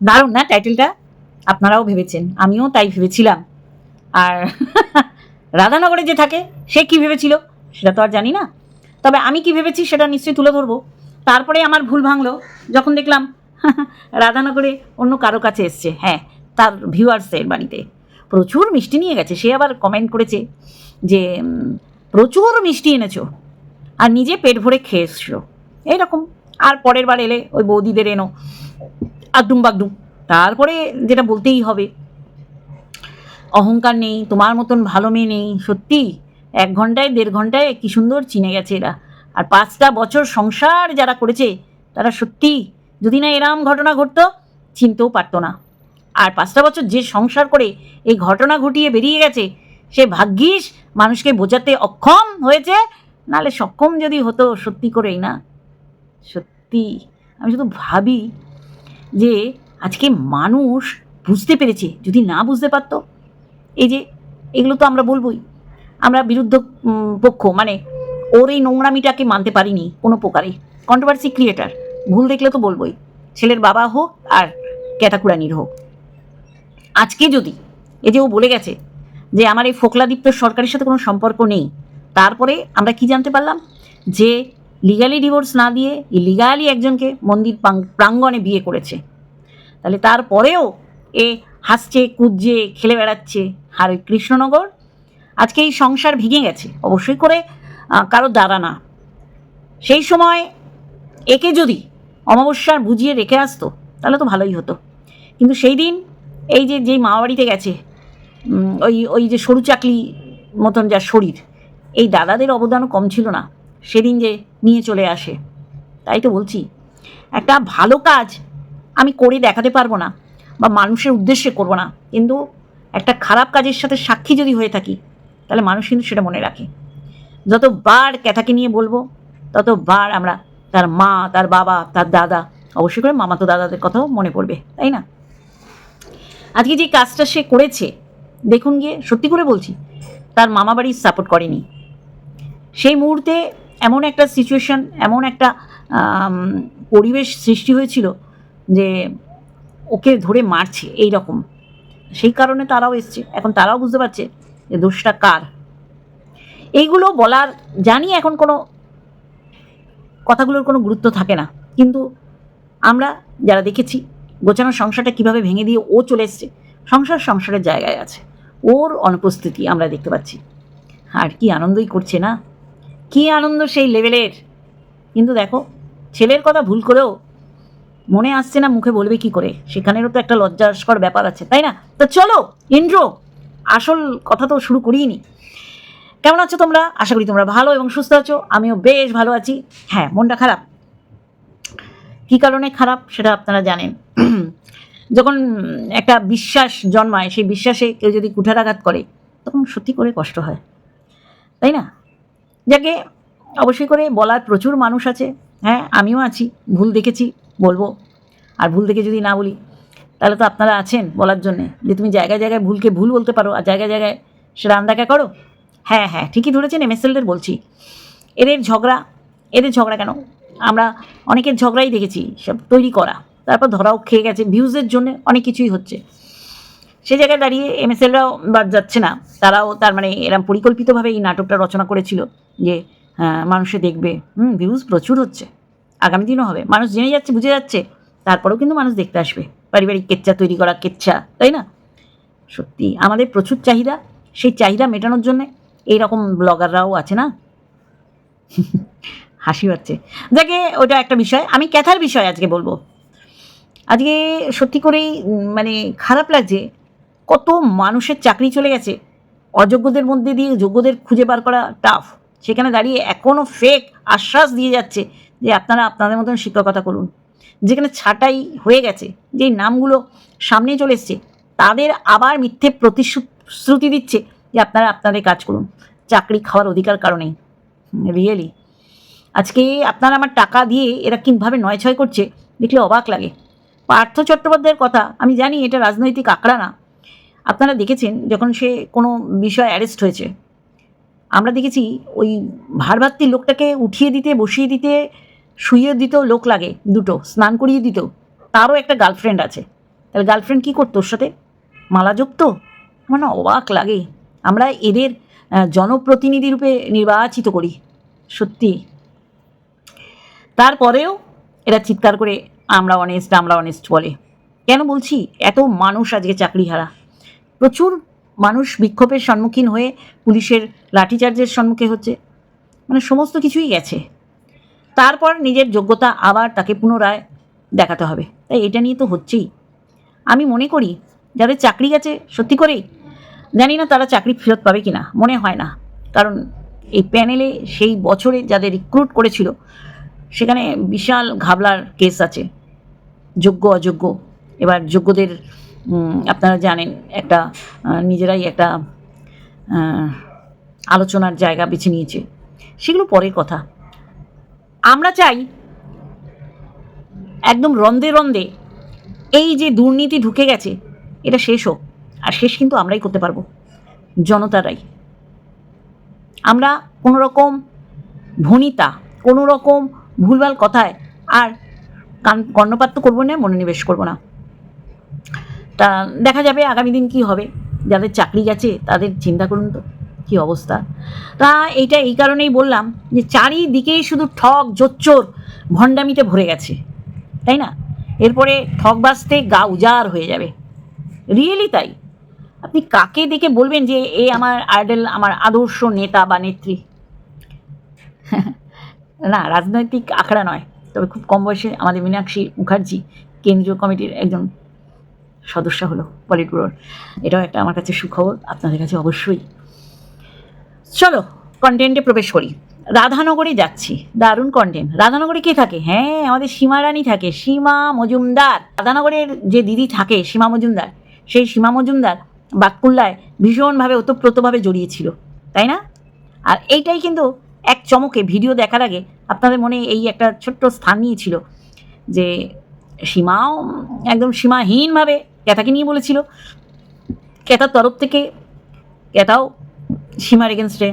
দারুণ না টাইটেলটা আপনারাও ভেবেছেন, আমিও তাই ভেবেছিলাম। আর রাধানগরে যে থাকে, সে কি ভেবেছিল? সেটা তো আর জানি না। তবে আমি কি ভেবেছি সেটা নিশ্চয়ই তুলে ধরবো। তারপরে আমার ভুল ভাঙলো, যখন দেখলাম রাধানগরে অন্য কারও কাছে এসছে হ্যাঁ তার ভিউয়ার্সের বাড়িতে। প্রচুর মিষ্টি নিয়ে গেছে। সে আবার কমেন্ট করেছে যে প্রচুর মিষ্টি এনেছো আর নিজে পেট ভরে খেয়ে এসছো এইরকম। আর পরের বার এলে ওই বৌদিদের এনো। আগডুম বাগডুম। তারপরে যেটা বলতেই হবে, অহংকার নেই, তোমার মতন ভালো মেয়ে নেই, সত্যি? এক ঘন্টায়, দেড় ঘন্টায় কি সুন্দর চিনে গেছে এরা। আর পাঁচটা বছর সংসার যারা করেছে, তারা সত্যি? যদি না এরম ঘটনা ঘটতো, চিনতেও পারতো না। আর পাঁচটা বছর যে সংসার করে এই ঘটনা ঘটিয়ে বেরিয়ে গেছে, সে ভাগ্যিস মানুষকে বোঝাতে অক্ষম হয়েছে, নালে সক্ষম যদি হতো, সত্যি করেই না? সত্যি? আমি শুধু ভাবি যে আজকে মানুষ বুঝতে পেরেছে, যদি না বুঝতে পারতো, এই যে এগুলো তো আমরা বলবই। আমরা বিরুদ্ধ পক্ষ মানে ওর এই নোংরামিটাকে মানতে পারিনি কোনো প্রকারে। কন্ট্রোভার্সি ক্রিয়েটার ভুল দেখলে তো বলবই। ছেলের বাবা হোক আর ক্যাটাকুরানির হোক। আজকে যদি, এই যে ও বলে গেছে যে আমার এই ফোকলাদীপ্ত সরকারের সাথে কোনো সম্পর্ক নেই, তারপরে আমরা কি জানতে পারলাম? যে লিগালি ডিভোর্স না দিয়ে ইলিগালি একজনকে মন্দির প্রাং- প্রাঙ্গণে বিয়ে করেছে। তাহলে তারপরেও এ হাসছে, কুদছে, খেলে বেড়াচ্ছে আর ওই কৃষ্ণনগর আজকে এই সংসার ভেঙে গেছে। অবশ্যই করে কারও দ্বারা না। সেই সময় একে যদি অমাবস্যার বুঝিয়ে রেখে আসতো, তাহলে তো ভালোই হতো। কিন্তু সেই দিন এই যে, যেই মামাবাড়িতে গেছে ওই ওই যে সরু চাকলি মতন যার শরীর, এই দাদাদের অবদানও কম ছিল না। সেদিন যে নিয়ে চলে আসে, তাই তো বলছি। একটা ভালো কাজ আমি করে দেখাতে পারব না বা মানুষের উদ্দেশ্যে করব না। কিন্তু একটা খারাপ কাজের সাথে সাক্ষী যদি হয়ে থাকি, তাহলে মানুষ কিন্তু সেটা মনে রাখে। যতবার ক্যাথাকে নিয়ে বলব, ততবার আমরা তার মা, তার বাবা, তার দাদা, অবশ্যই করে মামাতো দাদাদের কথাও মনে পড়বে, তাই না? আজকে যে কাজটা সে করেছে, দেখুন গিয়ে, সত্যি করে বলছি, তার মামা বাড়ি সাপোর্ট করেনি। সেই মুহূর্তে এমন একটা সিচুয়েশন এমন একটা পরিবেশ সৃষ্টি হয়েছিল যে ওকে ধরে মারছে এই রকম সেই কারণে তারাও এসছে। এখন তারাও বুঝতে পারছে যে দোষটা কার। এইগুলো বলার, জানি এখন কোনো কথাগুলোর কোনো গুরুত্ব থাকে না। কিন্তু আমরা যারা দেখেছি, গোছানো সংসারটা কীভাবে ভেঙে দিয়ে ও চলে এসছে, সংসার সংসারের জায়গায় আছে। ওর অনুপস্থিতি আমরা দেখতে পাচ্ছি। আর কি আনন্দই করছে না? কি আনন্দ সেই লেভেলের? কিন্তু দেখো, ছেলের কথা ভুল করেও মনে আসছে না মুখে বলবে কি করে। সেখানেরও তো একটা লজ্জাস্কর ব্যাপার আছে, তাই না? তো চলো, ইন্দ্র, আসল কথা তো শুরু করিনি। কেমন আছো তোমরা? আশা করি তোমরা ভালো এবং সুস্থ আছো। আমিও বেশ ভালো আছি। হ্যাঁ মনটা খারাপ। কী কারণে খারাপ সেটা আপনারা জানেন। যখন একটা বিশ্বাস জন্মায়, সেই বিশ্বাসে কেউ যদি কুঠারাঘাত করে, তখন সত্যি করে কষ্ট হয়। তাই না? যাকে অবশ্যই করে বলার প্রচুর মানুষ আছে। হ্যাঁ আমিও আছি, ভুল দেখেছি, বলব। আর ভুল দেখে যদি না বলি, তাহলে তো আপনারা আছেন বলার জন্যে। যে তুমি জায়গায় জায়গায় ভুলকে ভুল বলতে পারো আর জায়গায় জায়গায় সেটা আন্দাকা করো। হ্যাঁ হ্যাঁ ঠিকই ধরেছেন এম এমএসএলদের বলছি। এদের ঝগড়া এদের ঝগড়া কেন? আমরা অনেকের ঝগড়াই দেখেছি, সব তৈরি করা। তারপর ধরাও খেয়ে গেছে ভিউজের জন্য অনেক কিছুই হচ্ছে। সে জায়গায় দাঁড়িয়ে এম এমএসএলরাও বাদ যাচ্ছে না। তারাও তার মানে এরম পরিকল্পিতভাবে এই নাটকটা রচনা করেছিল। যে মানুষে দেখবে, হুম ভিউজ প্রচুর হচ্ছে। আগামী দিনও হবে। মানুষ জেনে যাচ্ছে, বুঝে যাচ্ছে। তারপরেও কিন্তু মানুষ দেখতে আসবে। পারিবারিক কেচ্চা তৈরি করা কেচ্চা তাই না? সত্যি, আমাদের প্রচুর চাহিদা। সেই চাহিদা মেটানোর জন্যে এইরকম ব্লগাররাও আছে না? হাসি পাচ্ছে। দেখে ওটা একটা বিষয়। আমি ক্যাথার বিষয় আজকে বলব। আজকে সত্যি করেই মানে খারাপ লাগছে কত মানুষের চাকরি চলে গেছে। অযোগ্যদের মধ্যে দিয়ে যোগ্যদের খুঁজে বার করা টাফ সেখানে দাঁড়িয়ে এখনও ফেক আশ্বাস দিয়ে যাচ্ছে যে আপনারা আপনাদের মতন শিক্ষকতা করুন। যেখানে ছাঁটাই হয়ে গেছে, যেই নামগুলো সামনে চলে এসছে, তাদের আবার মিথ্যে প্রতিশ্রুতি দিচ্ছে যে আপনারা আপনাদের কাজ করুন। চাকরি খাওয়ার অধিকার কারণেই রিয়েলি আজকে আপনারা আমার টাকা দিয়ে এরা কীভাবে নয় ছয় করছে, দেখলে অবাক লাগে। পার্থ চট্টোপাধ্যায়ের কথা আমি জানি এটা রাজনৈতিক আঁকড়া না। আপনারা দেখেছেন যখন সে কোনো বিষয় অ্যারেস্ট হয়েছে। আমরা দেখেছি ওই ভারভাত্রী লোকটাকে উঠিয়ে দিতে, বসিয়ে দিতে, শুইয়ে দিত লোক লাগে দুটো, স্নান করিয়ে দিতেও। তারও একটা গার্লফ্রেন্ড আছে। তাহলে গার্লফ্রেন্ড কী করতো ওর সাথে? মালা জপতো? আমার না অবাক লাগে। আমরা এদের জনপ্রতিনিধি রূপে নির্বাচিত করি, সত্যি। তারপরেও এরা চিৎকার করে, আমরা অনেস্ট আমরা অনেস্ট বলে। কেন বলছি? এত মানুষ আজকে চাকরি হারা প্রচুর মানুষ বিক্ষোভের সম্মুখীন হয়ে পুলিশের লাঠিচার্জের সম্মুখে হচ্ছে। মানে সমস্ত কিছুই গেছে। তারপর নিজের যোগ্যতা আবার তাকে পুনরায় দেখাতে হবে। তাই এটা নিয়ে তো হচ্ছেই। আমি মনে করি, যাদের চাকরি গেছে, সত্যি করেই, জানি না তারা চাকরি ফেরত পাবে কি না মনে হয় না। কারণ এই প্যানেলে সেই বছরে যাদের রিক্রুট করেছিল, সেখানে বিশাল ঘাবলার কেস আছে। যোগ্য, অযোগ্য, এবার যোগ্যদের আপনারা জানেন, একটা নিজেরাই একটা আলোচনার জায়গা বেছে নিয়েছে। সেগুলো পরের কথা। আমরা চাই একদম রন্দে রন্দে এই যে দুর্নীতি ঢুকে গেছে, এটা শেষ হোক। আর শেষ কিন্তু আমরাই করতে পারব, জনতারাই। আমরা কোনো রকম ভনিতা কোনো রকম ভুলভাল কথায় আর কান কর্ণপাত তো করব না, মনোনিবেশ করব না। তা দেখা যাবে আগামী দিন কি হবে? যাদের চাকরি গেছে, তাদের চিন্তা করুন তো, কী অবস্থা? তা এইটা এই কারণেই বললাম যে চারিদিকেই শুধু ঠক জোচ্চোর ভণ্ডামিতে ভরে গেছে, তাই না? এরপরে ঠক বাজতে গা উজার হয়ে যাবে। রিয়েলি তাই? আপনি কাকে দেখে বলবেন যে এ আমার আইডল আমার আদর্শ নেতা বা নেত্রী? না, রাজনৈতিক আখড়া নয়। তবে খুব কম বয়সে আমাদের মীনাক্ষী মুখার্জি, কেন্দ্রীয় কমিটির একজন সদস্য হলো পলিট ব্যুরোর এটাও একটা আমার কাছে সুখবর, আপনাদের কাছে অবশ্যই। চলো কন্টেন্টে প্রবেশ করি। রাধানগরে যাচ্ছি। দারুণ কন্টেন্ট রাধানগরে কে থাকে? হ্যাঁ আমাদের সীমা রানী থাকে, সীমা মজুমদার। রাধানগরের যে দিদি থাকে, সীমা মজুমদার, সেই সীমা মজুমদার বাককুল্লায় ভীষণভাবে ওতপ্রোতভাবে জড়িয়েছিল, তাই না? আর এইটাই কিন্তু এক চমকে ভিডিও দেখার আগে আপনাদের মনে এই একটা ছোট্ট স্থান নিয়েছিল যে সীমাও একদম সীমাহীনভাবে ক্যাথাকে নিয়ে বলেছিল। ক্যাথার তরফ থেকে ক্যাথাও সীমার এগেনস্টে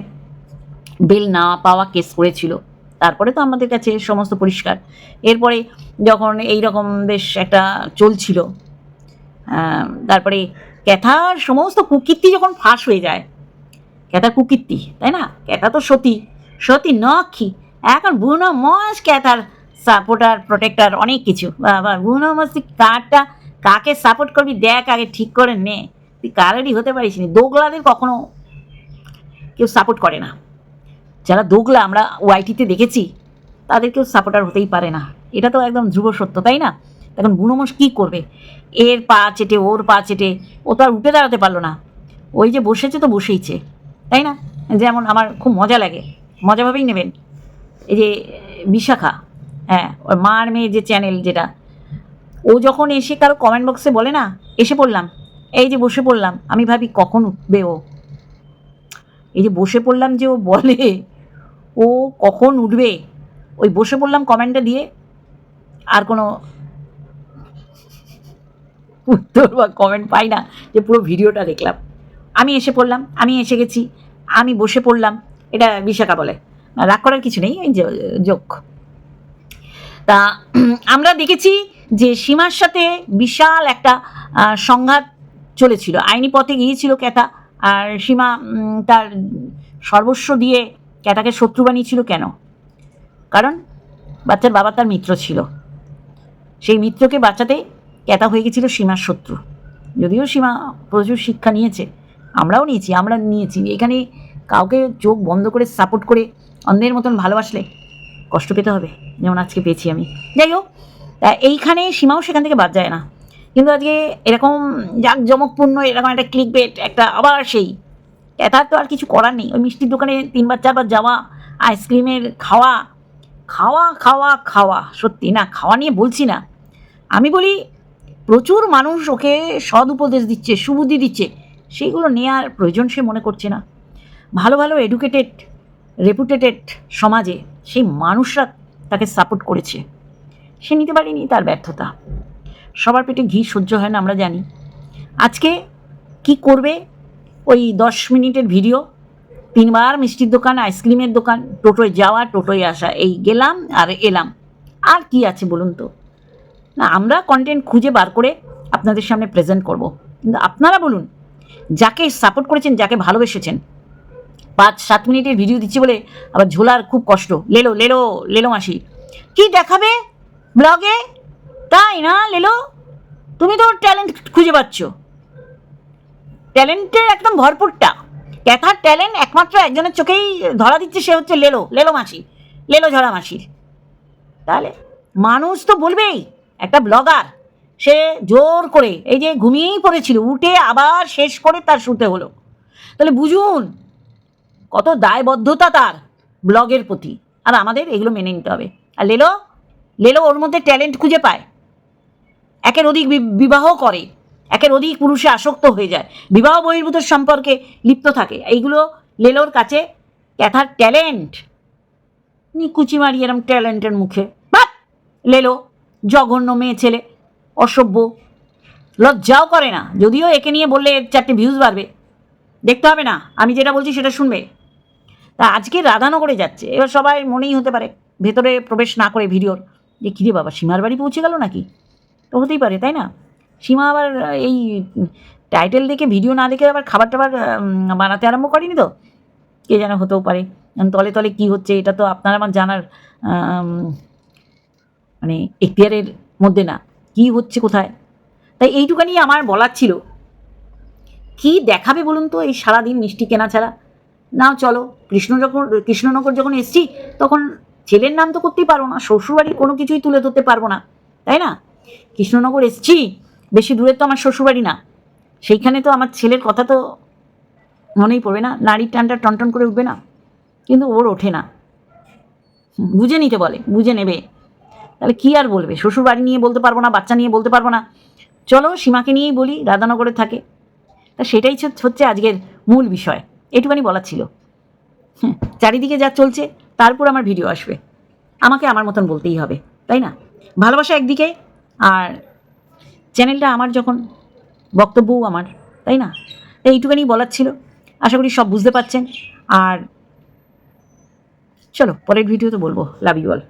বিল না পাওয়া কেস করেছিল। তারপরে তো আমাদের কাছে সমস্ত পরিষ্কার। এরপরে যখন এই রকম বেশ একটা চলছিল তারপরে ক্যাথার সমস্ত কুকীর্তি যখন ফাঁস হয়ে যায় ক্যাথার কুকীর্তি, তাই না? ক্যাথা তো সতী সতী নক্ষী, এখন বুনো মস ক্যাথার সাপোর্টার প্রোটেক্টার অনেক কিছু। বাবা বুনো মস কারটা কাকে সাপোর্ট করবি দেখ, আগে ঠিক করে নে। তুই কারেরই হতে পারিস নি। দোগলাদের কখনো কেউ সাপোর্ট করে না। যারা দোগলা, আমরা ওয়াইটিতে দেখেছি, তাদের কেউ সাপোর্টার হতেই পারে না। এটা তো একদম ধ্রুব সত্য, তাই না? এখন বুনোমস কী করবে? এর পা চেটে, ওর পা চেটে, ও তো আর উঠে দাঁড়াতে পারল না। ওই যে বসেছে তো বসেইছে, তাই না? যেমন আমার খুব মজা লাগে। মজাভাবেই নেবেন। এই যে, বিশাখা হ্যাঁ ওর মার মেয়ে যে চ্যানেল যেটা ও যখন এসে কারও কমেন্ট বক্সে বলে না, এসে পড়লাম। এই যে বসে পড়লাম, আমি ভাবি কখন উঠবে ও? এই যে বসে পড়লাম যে ও বলে, ও কখন উঠবে? ওই বসে পড়লাম কমেন্টটা দিয়ে আর কোনো উত্তর বা কমেন্ট পাই না, যে পুরো ভিডিওটা দেখলাম। আমি এসে পড়লাম, আমি এসে গেছি, আমি বসে পড়লাম, এটা বিশাখা বলে। রাগ করার কিছু নেই, এই যোগ। তা, আমরা দেখেছি যে সীমার সাথে বিশাল একটা সংঘাত চলেছিল। আইনি পথে গিয়েছিল ক্যাথা আর সীমা তার সর্বস্ব দিয়ে ক্যাথাকে শত্রু বানিয়েছিল কেন? কারণ বাচ্চার বাবা তার মিত্র ছিল। সেই মিত্রকে বাঁচাতে ক্যাথা হয়ে গেছিল সীমার শত্রু। যদিও সীমা প্রচুর শিক্ষা নিয়েছে, আমরাও নিয়েছি, আমরা নিয়েছি। এখানে কাউকে চোখ বন্ধ করে, সাপোর্ট করে অন্যের মতন ভালোবাসলে কষ্ট পেতে হবে। যেমন আজকে পেয়েছি আমি। যাই হোক তা এইখানে সীমাও সেখান থেকে বাদ যায় না। কিন্তু আজকে এরকম জাঁকজমকপূর্ণ এরকম একটা ক্লিক বেট একটা আবার সেই। এটার তো আর কিছু করার নেই। ওই মিষ্টির দোকানে তিনবার, চারবার যাওয়া আইসক্রিমের খাওয়া খাওয়া খাওয়া খাওয়া। সত্যি না, খাওয়া নিয়ে বলছি না। আমি বলি, প্রচুর মানুষ ওকে সদ উপদেশ দিচ্ছে, সুবুদ্ধি দিচ্ছে। সেইগুলো নেওয়ার প্রয়োজন সে মনে করছে না। ভালো ভালো এডুকেটেড রেপুটেটেড সমাজে সেই মানুষরা তাকে সাপোর্ট করেছে। সে নিতে পারেনি তার ব্যর্থতা। সবার পেটে ঘি সহ্য হয় না, আমরা জানি। আজকে কি করবে ওই দশ মিনিটের ভিডিও? তিনবার মিষ্টির দোকান, আইসক্রিমের দোকান, টোটোয় যাওয়া, টোটোয় আসা, এই গেলাম আর এলাম। আর কি আছে বলুন তো? না, আমরা কন্টেন্ট খুঁজে বার করে আপনাদের সামনে প্রেজেন্ট করব। কিন্তু আপনারা বলুন, যাকে সাপোর্ট করেছেন, যাকে ভালোবেসেছেন। পাঁচ, সাত মিনিটের ভিডিও দিচ্ছি বলে আবার ঝোলার খুব কষ্ট। লেলো লেলো লেলো মাসি। কি দেখাবে? ব্লগে? তাই না, লেলো? তুমি তো ট্যালেন্ট খুঁজে পাচ্ছ। ট্যালেন্টের একদম ভরপুরটা। ক্যাথার ট্যালেন্ট একমাত্র একজনের চোখেই ধরা দিচ্ছে, সে হচ্ছে লেলো লেলো মাসি, লেলো ঝরা মাসির। তাহলে মানুষ তো বলবেই, একটা ব্লগার সে জোর করে, এই যে ঘুমিয়েই পড়েছিল, উঠে আবার শেষ করে তার শুতে হলো। তাহলে বুঝুন, কত দায়বদ্ধতা তার ব্লগের প্রতি। আর আমাদের এগুলো মেনে নিতে হবে। আর লেলো লেলো ওর মধ্যে ট্যালেন্ট খুঁজে পায়। একের অধিক বি- বিবাহ করে, একের অধিক পুরুষে আসক্ত হয়ে যায়, বিবাহ বহির্ভূত সম্পর্কে লিপ্ত থাকে। এইগুলো লেলোর কাছে ক্যাথার ট্যালেন্ট। নিকুচি মারি এরম ট্যালেন্টের মুখে। বাট লেলো, জঘন্য মেয়ে ছেলে, অসভ্য। লজ্জাও করে না। যদিও একে নিয়ে বললে চারটে ভিউজ বাড়বে। দেখতে হবে না, আমি যেটা বলছি সেটা শুনবে। তা আজকে রাধানগরে যাচ্ছে। এবার সবাই মনেই হতে পারে, ভেতরে প্রবেশ না করে ভিডিওর। যে, কিরে বাবা, সীমার বাড়ি পৌঁছে গেল নাকি? তো হতেই পারে, তাই না? সীমা আবার এই টাইটেল দেখে, ভিডিও না দেখে আবার খাবার টাবার বানাতে আরম্ভ করেনি তো? কে যেন হতেও পারে। তলে তলে কী হচ্ছে, এটা তো আপনার আমার জানার মানে এখতিয়ারের মধ্যে না। কি হচ্ছে কোথায়? তাই এইটুখানি আমার বলার ছিল। কি দেখাবে বলুন তো এই সারাদিন মিষ্টি কেনা ছাড়া? না চলো, কৃষ্ণ যখন, কৃষ্ণনগর যখন এসছি, তখন ছেলের নাম তো করতেই পারব না, শ্বশুরবাড়ির কোনো কিছুই তুলে ধরতে পারব না, তাই না? কৃষ্ণনগর এসছি, বেশি দূরে তো আমার শ্বশুরবাড়ি না। সেইখানে তো আমার ছেলের কথা তো মনেই পড়বে না নারীর টানটা টনটন করে উঠবে না, কিন্তু ওর ওঠে না। বুঝে নিতে বলে, বুঝে নেবে। তাহলে কি আর বলবে? শ্বশুরবাড়ি নিয়ে বলতে পারব না, বাচ্চা নিয়ে বলতে পারব না। চলো সীমাকে নিয়েই বলি, রাধানগরে থাকে। তা সেটাই হচ্ছে- আজকের মূল বিষয়, এটুখানি বলার ছিল। চারিদিকে যা চলছে, তারপর আমার ভিডিও আসবে। আমাকে আমার মতন বলতেই হবে, তাই না? ভালোবাসা একদিকে, আর চ্যানেলটা আমার যখন, বক্তব্যও আমার, তাই না? এইটুখানি বলার ছিল। আশা করি সব বুঝতে পারছেন। আর চলো, পরের ভিডিও তো বলব। Love you all